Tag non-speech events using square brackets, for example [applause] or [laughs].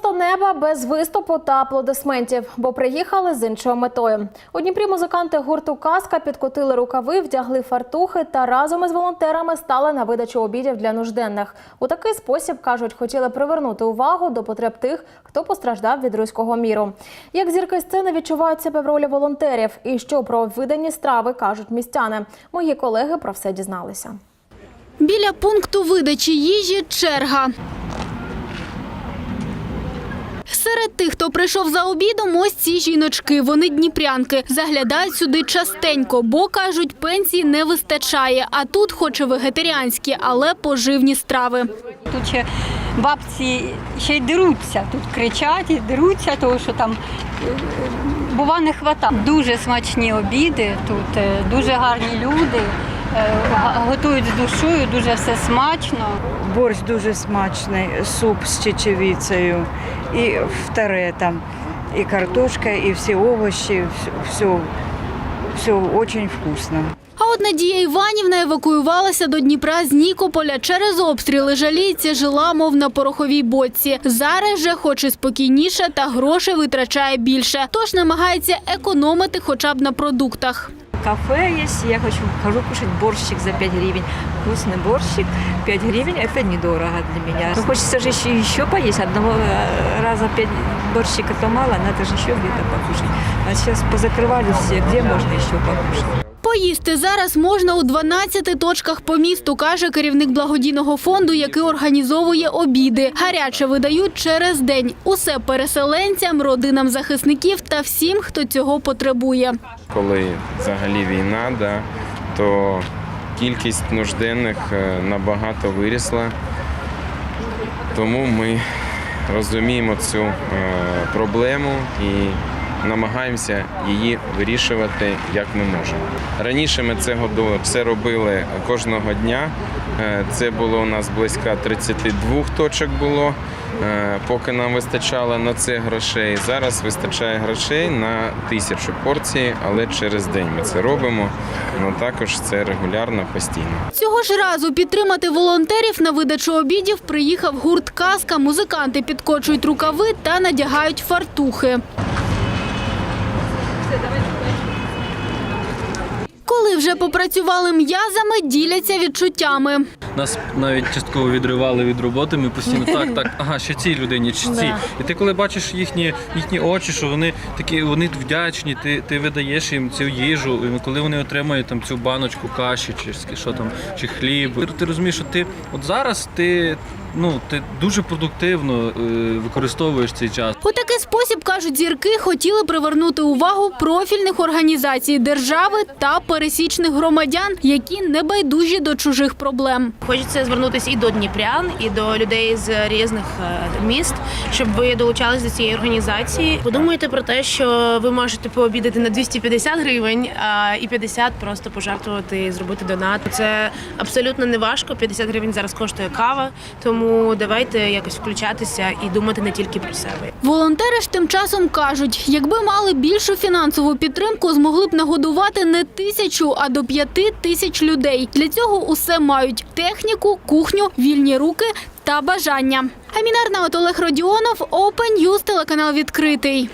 Просто неба без виступу та аплодисментів, бо приїхали з іншою метою. У Дніпрі музиканти гурту Казка підкотили рукави, вдягли фартухи та разом із волонтерами стали на видачу обідів для нужденних. У такий спосіб кажуть, хотіли привернути увагу до потреб тих, хто постраждав від руського міру. Як зірки сцени відчувають себе в ролі волонтерів, і що про видані страви кажуть містяни. Мої колеги про все дізналися. Біля пункту видачі їжі черга. Серед тих, хто прийшов за обідом, ось ці жіночки. Вони дніпрянки. Заглядають сюди частенько, бо кажуть, пенсії не вистачає. А тут, хоч і вегетаріанські, але поживні страви. Тут ще бабці ще й деруться, тут кричать і деруться, тому що там е, бува не хватає. Дуже смачні обіди, тут е, дуже гарні люди, готують з душою, дуже все смачно. Борщ дуже смачний, суп з чечевицею, і вторе там, і картошка, і всі овочі, все, все очень вкусно. А от Надія Іванівна евакуювалася до Дніпра з Нікополя через обстріли. Жаліється, жила, мов на пороховій боці. Зараз же, хоч і спокійніше, та грошей витрачає більше. Тож намагається економити хоча б на продуктах кафе есть, я хочу, хожу кушать борщик за 5 гривен. Вкусный борщик, 5 гривен, это недорого для меня. Ну, хочется же еще, еще поесть, одного э, раза 5 борщика то мало, надо же еще где-то покушать. А сейчас позакрывали все, где можно еще покушать? Поїсти зараз можна у 12 точках по місту, каже керівник благодійного фонду, який організовує обіди. Гаряче видають через день. Усе переселенцям, родинам захисників та всім, хто цього потребує. коли взагалі війна, да, то кількість нужденних е, набагато вирісла. Тому ми розуміємо цю е, проблему і намагаємося її вирішувати як ми можемо. Раніше ми це все робили кожного дня. Е, Це було у нас близько 32 точок було. Е, Поки нам вистачало на це грошей. Зараз вистачає грошей на тисячу порцій, але через день ми це робимо. Ну також це регулярно, постійно. Цього ж разу підтримати волонтерів на видачу обідів приїхав гурт Казка. Музиканти підкочують рукави та надягають фартухи. Коли вже попрацювали м'язами, діляться відчуттями. Нас навіть частково відривали від роботи. Ми постійно так, так, [laughs] ага, ще цій людині, чи цій. І ти коли бачиш їхні, їхні очі, що вони такі, вони вдячні, ти, ти видаєш їм цю їжу, і коли вони отримують там цю баночку каші, чи що там, чи хліб, ти, ти розумієш, що ти от зараз ти. Ну, ти дуже продуктивно е, використовуєш цей час. У такий спосіб, кажуть зірки, хотіли привернути увагу профільних організацій держави та пересічних громадян, які не байдужі до чужих проблем. Хочеться звернутися і до дніпрян, і до людей з різних е, міст, щоб ви долучались до цієї організації. Подумайте про те, що ви можете пообідати на 250 гривень, а і 50 просто пожертвувати, і зробити донат. Це абсолютно не важко. 50 гривень зараз коштує кава, тому давайте якось включатися і думати не тільки про себе. Волонтери ж тим часом кажуть, якби мали більшу фінансову підтримку, змогли б нагодувати не тисячу, а до п'яти тисяч людей. Для цього усе мають техніку, кухню, вільні руки та бажання. Амінар Олег Родіонов, Open News, телеканал відкритий.